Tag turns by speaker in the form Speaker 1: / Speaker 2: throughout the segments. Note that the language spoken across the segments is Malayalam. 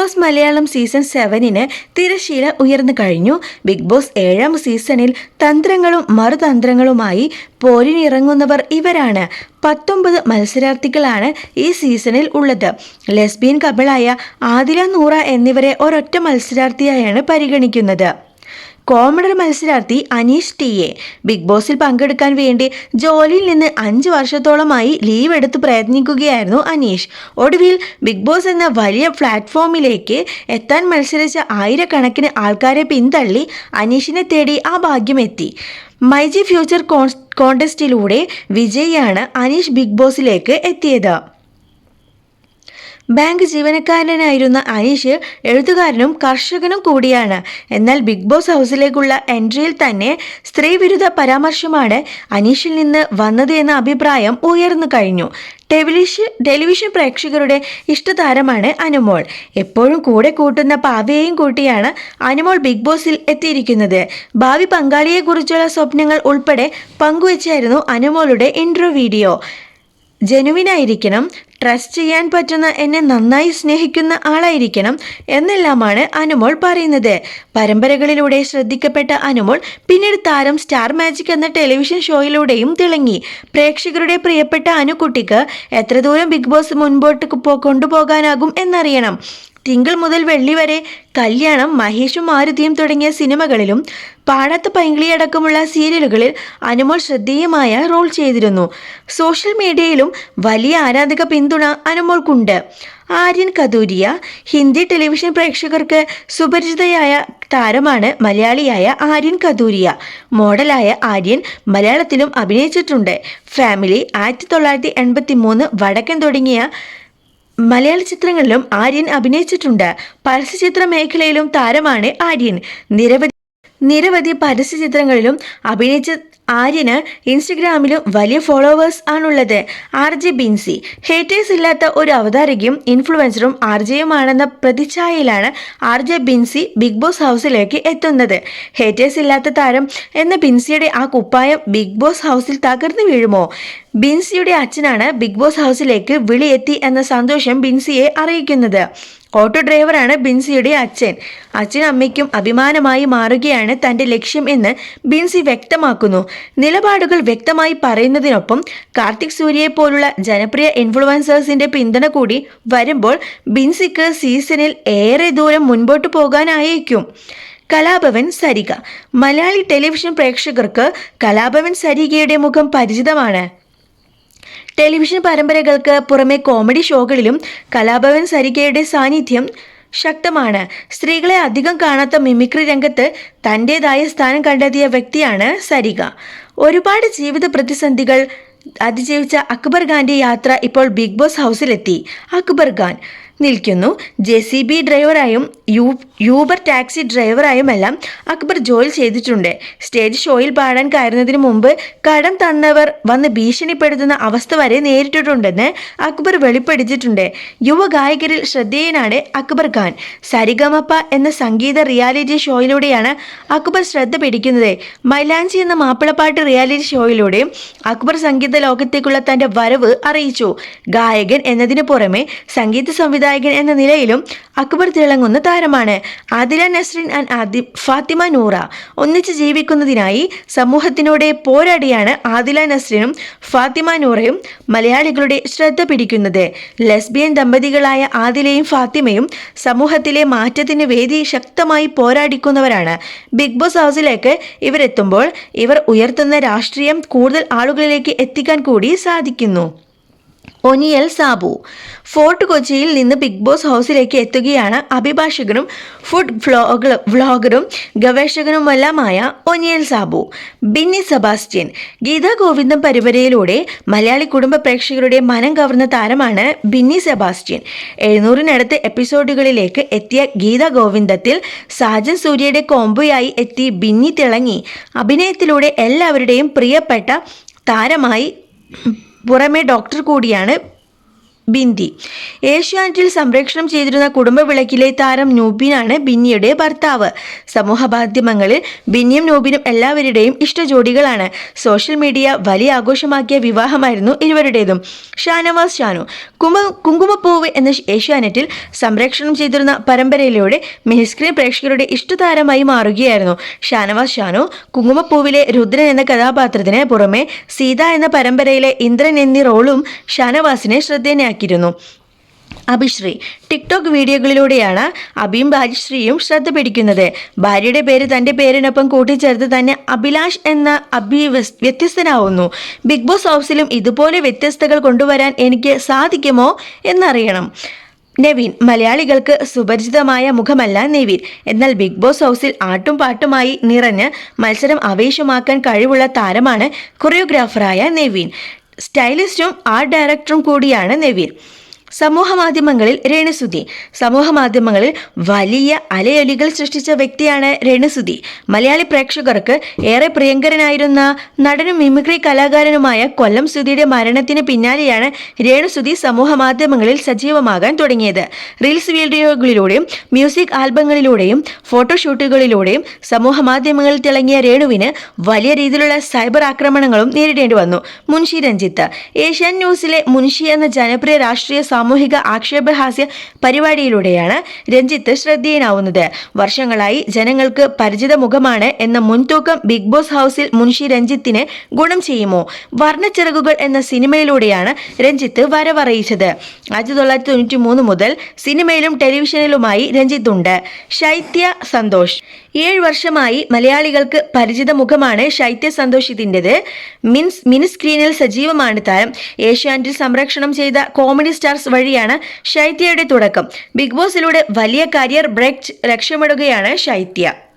Speaker 1: ബോസ് മലയാളം സീസൺ സെവനിന് തിരശീല ഉയർന്നു കഴിഞ്ഞു. ബിഗ് ബോസ് ഏഴാം സീസണിൽ തന്ത്രങ്ങളും മറുതന്ത്രങ്ങളുമായി പോരിനിറങ്ങുന്നവർ ഇവരാണ്. പത്തൊമ്പത് മത്സരാർത്ഥികളാണ് ഈ സീസണിൽ ഉള്ളത്. ലെസ്ബിയൻ കപിളായ ആദില നൂറ എന്നിവരെ ഒരൊറ്റ മത്സരാർത്ഥിയായാണ് പരിഗണിക്കുന്നത്. കോമഡർ മത്സരാർത്ഥി അനീഷ് ടി എ ബിഗ് ബോസിൽ പങ്കെടുക്കാൻ വേണ്ടി ജോലിയിൽ നിന്ന് അഞ്ച് വർഷത്തോളമായി ലീവ് എടുത്ത് പ്രയത്നിക്കുകയായിരുന്നു അനീഷ്. ഒടുവിൽ ബിഗ് ബോസ് എന്ന വലിയ പ്ലാറ്റ്ഫോമിലേക്ക് എത്താൻ മത്സരിച്ച ആയിരക്കണക്കിന് ആൾക്കാരെ പിന്തള്ളി അനീഷിനെ തേടി ആ ഭാഗ്യം എത്തി മൈജി ഫ്യൂച്ചർ കോൺ കോണ്ടസ്റ്റിലൂടെ വിജയിയാണ് അനീഷ് ബിഗ് ബോസിലേക്ക് എത്തിയത്. ബാങ്ക് ജീവനക്കാരനായിരുന്ന അനീഷ് എഴുത്തുകാരനും കർഷകനും കൂടിയാണ്. എന്നാൽ ബിഗ് ബോസ് ഹൗസിലേക്കുള്ള എൻട്രിയിൽ തന്നെ സ്ത്രീവിരുദ്ധ പരാമർശമാണ് അനീഷിൽ നിന്ന് വന്നത് എന്ന അഭിപ്രായം ഉയർന്നു കഴിഞ്ഞു. ടെലിവിഷൻ ടെലിവിഷൻ പ്രേക്ഷകരുടെ ഇഷ്ടതാരമാണ് അനുമോൾ. എപ്പോഴും കൂടെ കൂട്ടുന്ന പാവയെയും കൂട്ടിയാണ് അനുമോൾ ബിഗ് ബോസിൽ എത്തിയിരിക്കുന്നത്. ഭാവി പങ്കാളിയെക്കുറിച്ചുള്ള സ്വപ്നങ്ങൾ ഉൾപ്പെടെ പങ്കുവച്ചായിരുന്നു അനുമോളുടെ ഇൻട്രോ വീഡിയോ ജനുവിനായിരിക്കണം ട്രസ്റ്റ് ചെയ്യാൻ പറ്റുന്ന എന്നെ നന്നായി സ്നേഹിക്കുന്ന ആളായിരിക്കണം എന്നെല്ലാമാണ് അനുമോൾ പറയുന്നത്. പരമ്പരകളിലൂടെ ശ്രദ്ധിക്കപ്പെട്ട അനുമോൾ പിന്നീട് താരം സ്റ്റാർ മാജിക് എന്ന ടെലിവിഷൻ ഷോയിലൂടെയും തിളങ്ങി. പ്രേക്ഷകരുടെ പ്രിയപ്പെട്ട അനുകുട്ടിക്ക് എത്ര ദൂരം ബിഗ് ബോസ് മുൻപോട്ട് കൊണ്ടുപോകാനാകും എന്നറിയണം. തിങ്കൾ മുതൽ വെള്ളി വരെ കല്യാണം മഹേഷും മാരുതിയും തുടങ്ങിയ സിനിമകളിലും പാടാത്ത പൈങ്കിളി അടക്കമുള്ള സീരിയലുകളിൽ അനുമോൾ ശ്രദ്ധേയമായ റോൾ ചെയ്തിരുന്നു. സോഷ്യൽ മീഡിയയിലും വലിയ ആരാധക പിന്തുണ അനുമോൾക്കുണ്ട്. ആര്യൻ കദൂരിയ ഹിന്ദി ടെലിവിഷൻ പ്രേക്ഷകർക്ക് സുപരിചിതയായ താരമാണ് മലയാളിയായ ആര്യൻ കദൂരിയ മോഡലായ ആര്യൻ മലയാളത്തിലും അഭിനയിച്ചിട്ടുണ്ട്. ഫാമിലി ആയിരത്തി തൊള്ളായിരത്തി എൺപത്തി മൂന്ന് വടക്കൻ തുടങ്ങിയ മലയാള ചിത്രങ്ങളിലും ആര്യൻ അഭിനയിച്ചിട്ടുണ്ട്. പരസ്യചിത്ര മേഖലയിലും താരമാണ് ആര്യൻ. നിരവധി നിരവധി പരസ്യ ചിത്രങ്ങളിലും അഭിനയിച്ച ആര്യന് ഇൻസ്റ്റഗ്രാമിലും വലിയ ഫോളോവേഴ്സ് ആണുള്ളത്. R J Binsi. ഹേറ്റേഴ്സ് ഇല്ലാത്ത ഒരു അവതാരകയും ഇൻഫ്ലുവൻസറും ആർ ജെയുമാണെന്ന പ്രതിച്ഛായയിലാണ് R J Binsy Big Boss ഹൗസിലേക്ക് എത്തുന്നത്. ഹേറ്റേഴ്സ് ഇല്ലാത്ത താരം എന്ന ബിൻസിയുടെ ആ കുപ്പായം ബിഗ് ബോസ് ഹൗസിൽ തകർന്നു വീഴുമോ? ബിൻസിയുടെ അച്ഛനാണ് ബിഗ് ബോസ് ഹൗസിലേക്ക് വിളിയെത്തി എന്ന സന്തോഷം ബിൻസിയെ അറിയിക്കുന്നത്. ഓട്ടോ ഡ്രൈവറാണ് ബിൻസിയുടെ അച്ഛൻ. അച്ഛൻ അമ്മയ്ക്കും അഭിമാനമായി മാറുകയാണ് തന്റെ ലക്ഷ്യം എന്ന് ബിൻസി വ്യക്തമാക്കുന്നു. നിലപാടുകൾ വ്യക്തമായി പറയുന്നതിനൊപ്പം കാർത്തിക് സൂര്യയെ പോലുള്ള ജനപ്രിയ ഇൻഫ്ലുവൻസേഴ്സിന്റെ പിന്തുണ കൂടി വരുമ്പോൾ ബിൻസിക്ക് സീസണിൽ ഏറെ ദൂരം മുൻപോട്ട് പോകാനായേക്കും. കലാഭവൻ സരിക മലയാളി ടെലിവിഷൻ പ്രേക്ഷകർക്ക് കലാഭവൻ സരികയുടെ മുഖം പരിചിതമാണ്. ടെലിവിഷൻ പരമ്പരകൾക്ക് പുറമെ കോമഡി ഷോകളിലും കലാഭവൻ സരികയുടെ സാന്നിധ്യം ശക്തമാണ്. സ്ത്രീകളെ അധികം കാണാത്ത മിമിക്രി രംഗത്ത് തന്റെതായ സ്ഥാനം കണ്ടെത്തിയ വ്യക്തിയാണ് സരിക. ഒരുപാട് ജീവിത പ്രതിസന്ധികൾ അതിജീവിച്ച അക്ബർ ഖാന്റെ യാത്ര ഇപ്പോൾ ബിഗ് ബോസ് ഹൗസിലെത്തി. അക്ബർ ഖാൻ നിൽക്കുന്നു. ജെ സി ബി ഡ്രൈവറായും യൂ യൂബർ ടാക്സി ഡ്രൈവറായും എല്ലാം അക്ബർ ജോലി ചെയ്തിട്ടുണ്ട്. സ്റ്റേജ് ഷോയിൽ പാടാൻ കയറുന്നതിന് മുമ്പ് കടം തന്നവർ വന്ന് ഭീഷണിപ്പെടുത്തുന്ന അവസ്ഥ വരെ നേരിട്ടിട്ടുണ്ടെന്ന് അക്ബർ വെളിപ്പെടുത്തിയിട്ടുണ്ട്. യുവഗായകരിൽ ശ്രദ്ധേയനാണ് അക്ബർ ഖാൻ. സരിഗമപ്പ എന്ന സംഗീത റിയാലിറ്റി ഷോയിലൂടെയാണ് അക്ബർ ശ്രദ്ധ പിടിക്കുന്നത്. മൈലാഞ്ചി എന്ന മാപ്പിളപ്പാട്ട് റിയാലിറ്റി ഷോയിലൂടെയും അക്ബർ സംഗീത ലോകത്തേക്കുള്ള തന്റെ വരവ് അറിയിച്ചു. ഗായകൻ എന്നതിന് പുറമെ സംഗീത സംവിധായകൻ എന്ന നിലയിലും അക്ബർ തിളങ്ങുന്ന താരമാണ്. ആദില നസ്രിൻ ആൻഡ് ആദി ഫാത്തിമ നൂറ ഒന്നിച്ച് ജീവിക്കുന്നതിനായി സമൂഹത്തിനോട് പോരാടിയാണ് ആദില നസ്രിനും ഫാത്തിമ നൂറയും മലയാളികളുടെ ശ്രദ്ധ പിടിക്കുന്നത്. ലെസ്ബിയൻ ദമ്പതികളായ ആദിലയും ഫാത്തിമയും സമൂഹത്തിലെ മാറ്റത്തിന് വേദി ശക്തമായി പോരാടിക്കുന്നവരാണ്. ബിഗ് ബോസ് ഹൗസിലേക്ക് ഇവരെത്തുമ്പോൾ ഇവർ ഉയർത്തുന്ന രാഷ്ട്രീയം കൂടുതൽ ആളുകളിലേക്ക് എത്തിക്കാൻ കൂടി സാധിക്കുന്നു. ഒനിയൽ സാബു. ഫോർട്ട് കൊച്ചിയിൽ നിന്ന് ബിഗ് ബോസ് ഹൗസിലേക്ക് എത്തുകയാണ് അഭിഭാഷകനും ഫുഡ് വ്ലോഗ വ്ളോഗറും ഗവേഷകനുമെല്ലാമായ ഒനിയൽ സാബു. ബിന്നി സെബാസ്റ്റ്യൻ ഗീതാ ഗോവിന്ദം പരിപാടിയിലൂടെ മലയാളി കുടുംബ പ്രേക്ഷകരുടെ മനം കവർന്ന താരമാണ് ബിന്നി സെബാസ്റ്റ്യൻ. എഴുന്നൂറിനടുത്ത് എപ്പിസോഡുകളിലേക്ക് എത്തിയ ഗീതാ ഗോവിന്ദത്തിൽ സാജൻ സൂര്യയുടെ കോംബോയായി എത്തി ബിന്നി തിളങ്ങി. അഭിനയത്തിലൂടെ എല്ലാവരുടെയും പ്രിയപ്പെട്ട താരമായി പുറമെ ഡോക്ടർ കൂടിയാണ് ബിന്ദി. ഏഷ്യാനെറ്റിൽ സംപ്രേക്ഷണം ചെയ്തിരുന്ന കുടുംബവിളക്കിലെ താരം നൂബിനാണ് ബിന്നിയുടെ ഭർത്താവ്. സമൂഹ മാധ്യമങ്ങളിൽ ബിന്നിയും നൂബിനും എല്ലാവരുടെയും ഇഷ്ടജോഡികളാണ്. സോഷ്യൽ മീഡിയ വലിയ ആഘോഷമാക്കിയ വിവാഹമായിരുന്നു ഇരുവരുടേതും. ഷാനവാസ് ഷാനു കുമ കുങ്കുമപ്പൂവ് എന്ന ഏഷ്യാനെറ്റിൽ സംപ്രേക്ഷണം ചെയ്തിരുന്ന പരമ്പരയിലൂടെ മിനിസ്ക്രീൻ പ്രേക്ഷകരുടെ ഇഷ്ടതാരമായി മാറുകയായിരുന്നു. ഷാനവാസ് ഷാനു കുങ്കുമപ്പൂവിലെ രുദ്രൻ എന്ന കഥാപാത്രത്തിന് പുറമെ സീത എന്ന പരമ്പരയിലെ ഇന്ദ്രൻ എന്നീ റോളും ഷാനവാസിനെ ശ്രദ്ധേയനാക്കിയിരുന്നു അഭിശ്രീ ടിക്ടോക്ക് വീഡിയോകളിലൂടെയാണ് അഭിയും ഭാര്യശ്രീയും ശ്രദ്ധ പിടിക്കുന്നത്. ഭാര്യയുടെ പേര് തന്റെ പേരിനൊപ്പം കൂട്ടിച്ചേർത്ത് തന്നെ അഭിലാഷ് എന്ന വ്യസ്- വ്യത്യസ്തനാവുന്നു. ബിഗ് ബോസ് ഹൗസിലും ഇതുപോലെ വ്യത്യസ്തകൾ കൊണ്ടുവരാൻ എനിക്ക് സാധിക്കുമോ എന്നറിയണം. നവീൻ മലയാളികൾക്ക് സുപരിചിതമായ മുഖമല്ല നവീൻ. എന്നാൽ ബിഗ് ബോസ് ഹൗസിൽ ആട്ടും പാട്ടുമായി നിറഞ്ഞ് മത്സരം ആവേശമാക്കാൻ കഴിവുള്ള താരമാണ് കൊറിയോഗ്രാഫറായ നെവിൻ. സ്റ്റൈലിസ്റ്റും ആർട്ട് ഡയറക്ടറും കൂടിയാണ് നെവിൻ. സമൂഹ മാധ്യമങ്ങളിൽ രേണുസുതി സമൂഹ മാധ്യമങ്ങളിൽ വലിയ അലയൊലികൾ സൃഷ്ടിച്ച വ്യക്തിയാണ് രേണുസുതി മലയാളി പ്രേക്ഷകർക്ക് ഏറെ പ്രിയങ്കരനായിരുന്ന നടനും മിമിക്രി കലാകാരനുമായ കൊല്ലം സുധിയുടെ മരണത്തിന് പിന്നാലെയാണ് രേണുസുതി സമൂഹ മാധ്യമങ്ങളിൽ സജീവമാകാൻ തുടങ്ങിയത്. റീൽസ് വീഡിയോകളിലൂടെയും മ്യൂസിക് ആൽബങ്ങളിലൂടെയും ഫോട്ടോഷൂട്ടുകളിലൂടെയും സമൂഹ മാധ്യമങ്ങളിൽ തിളങ്ങിയ രേണുവിന് വലിയ രീതിയിലുള്ള സൈബർ ആക്രമണങ്ങളും നേരിടേണ്ടി വന്നു. മുൻഷി രഞ്ജിത്ത്. ഏഷ്യൻ ന്യൂസിലെ മുൻഷി എന്ന ജനപ്രിയ രാഷ്ട്രീയ സാമൂഹിക ആക്ഷേപഹാസ്യ പരിപാടിയിലൂടെയാണ് രഞ്ജിത്ത് ശ്രദ്ധേയനാവുന്നത്. വർഷങ്ങളായി ജനങ്ങൾക്ക് പരിചിത മുഖമാണ് എന്ന മുൻതൂക്കം ബിഗ് ബോസ് ഹൗസിൽ മുൻഷി രഞ്ജിത്തിന് ഗുണം ചെയ്യുമോ? വർണച്ചിറകുകൾ എന്ന സിനിമയിലൂടെയാണ് രഞ്ജിത്ത് വരവറിയിച്ചത്. ആയിരത്തി തൊള്ളായിരത്തി തൊണ്ണൂറ്റി മൂന്ന് മുതൽ സിനിമയിലും ടെലിവിഷനിലുമായി രഞ്ജിത്തുണ്ട്. ശൈത്യ സന്തോഷ്. ഏഴ് വർഷമായി മലയാളികൾക്ക് പരിചിത മുഖമാണ് ശൈത്യ സന്തോഷിത്തിന്റെത് മിൻസ് മിനി സ്ക്രീനിൽ സജീവമാണ് താരം. ഏഷ്യാനെറ്റിൽ സംരക്ഷണം ചെയ്ത കോമഡി സ്റ്റാർസ് വഴിയാണ് ശൈത്യയുടെ തുടക്കം. ബിഗ് ബോസിലൂടെ വലിയ കരിയർ ബ്രേക്ക് ലക്ഷ്യമിടുകയാണ് ശൈത്യ.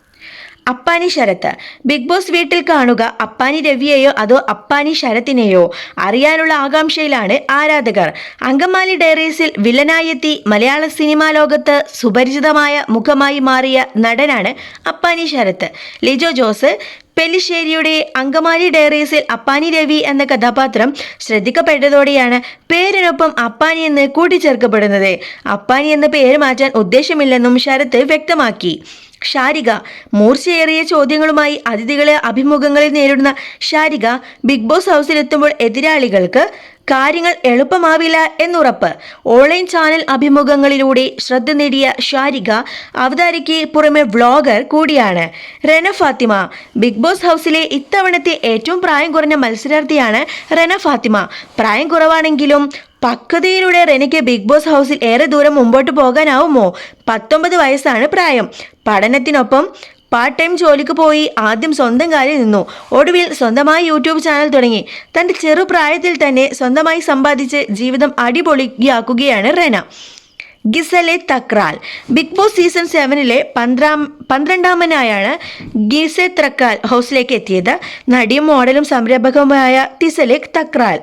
Speaker 1: അപ്പാനി ശരത്ത്. ബിഗ് ബോസ് വീട്ടിൽ കാണുക അപ്പാനി രവിയെയോ അതോ അപ്പാനി ശരത്തിനെയോ? അറിയാനുള്ള ആകാംക്ഷയിലാണ് ആരാധകർ. അങ്കമാലി ഡയറീസിൽ വില്ലനായെത്തി മലയാള സിനിമാ ലോകത്ത് സുപരിചിതമായ മുഖമായി മാറിയ നടനാണ് അപ്പാനി ശരത്ത്. ലിജോ ജോസ്. പെല്ലിശ്ശേരിയുടെ അങ്കമാലി ഡയറീസിൽ അപ്പാനി രവി എന്ന കഥാപാത്രം ശ്രദ്ധിക്കപ്പെട്ടതോടെയാണ് പേരിനൊപ്പം അപ്പാനി എന്ന് കൂട്ടിച്ചേർക്കപ്പെടുന്നത്. അപ്പാനി എന്ന പേര് മാറ്റാൻ ഉദ്ദേശമില്ലെന്നും ശരത്ത് വ്യക്തമാക്കി. ഷാരിക. മൂർച്ചയേറിയ ചോദ്യങ്ങളുമായി അതിഥികളെ അഭിമുഖങ്ങളിൽ നേരിടുന്ന ഷാരിക ബിഗ് ബോസ് ഹൗസിലെത്തുമ്പോൾ എതിരാളികൾക്ക് കാര്യങ്ങൾ എളുപ്പമാവില്ല എന്നുറപ്പ്. ഓൺലൈൻ ചാനൽ അഭിമുഖങ്ങളിലൂടെ ശ്രദ്ധ നേടിയ ഷാരിക അവതാരിക്ക് പുറമെ വ്ളോഗർ കൂടിയാണ്. റെന ഫാത്തിമ. ബിഗ് ബോസ് ഹൗസിലെ ഇത്തവണത്തെ ഏറ്റവും പ്രായം കുറഞ്ഞ മത്സരാർത്ഥിയാണ് റെന ഫാത്തിമ. പ്രായം കുറവാണെങ്കിലും പക്വതയിലൂടെ റെനയ്ക്ക് ബിഗ് ബോസ് ഹൗസിൽ ഏറെ ദൂരം മുമ്പോട്ട് പോകാനാവുമോ? പത്തൊമ്പത് വയസ്സാണ് പ്രായം. പഠനത്തിനൊപ്പം പാർട്ട് ടൈം ജോലിക്ക് പോയി ആദ്യം സ്വന്തം കാലിൽ നിന്നു. ഒടുവിൽ സ്വന്തമായി യൂട്യൂബ് ചാനൽ തുടങ്ങി. തന്റെ ചെറുപ്രായത്തിൽ തന്നെ സ്വന്തമായി സമ്പാദിച്ച് ജീവിതം അടിപൊളിയാക്കുകയാണ് Rena. Gizele Thakral. Big Boss season സെവനിലെ പന്ത്രണ്ടാം പന്ത്രണ്ടാമനായാണ് ഗിസെ തക്രാൽ ഹൗസിലേക്ക് എത്തിയത്. നടിയും മോഡലും സംരംഭകവുമായ തിസലെ തക്രാൽ.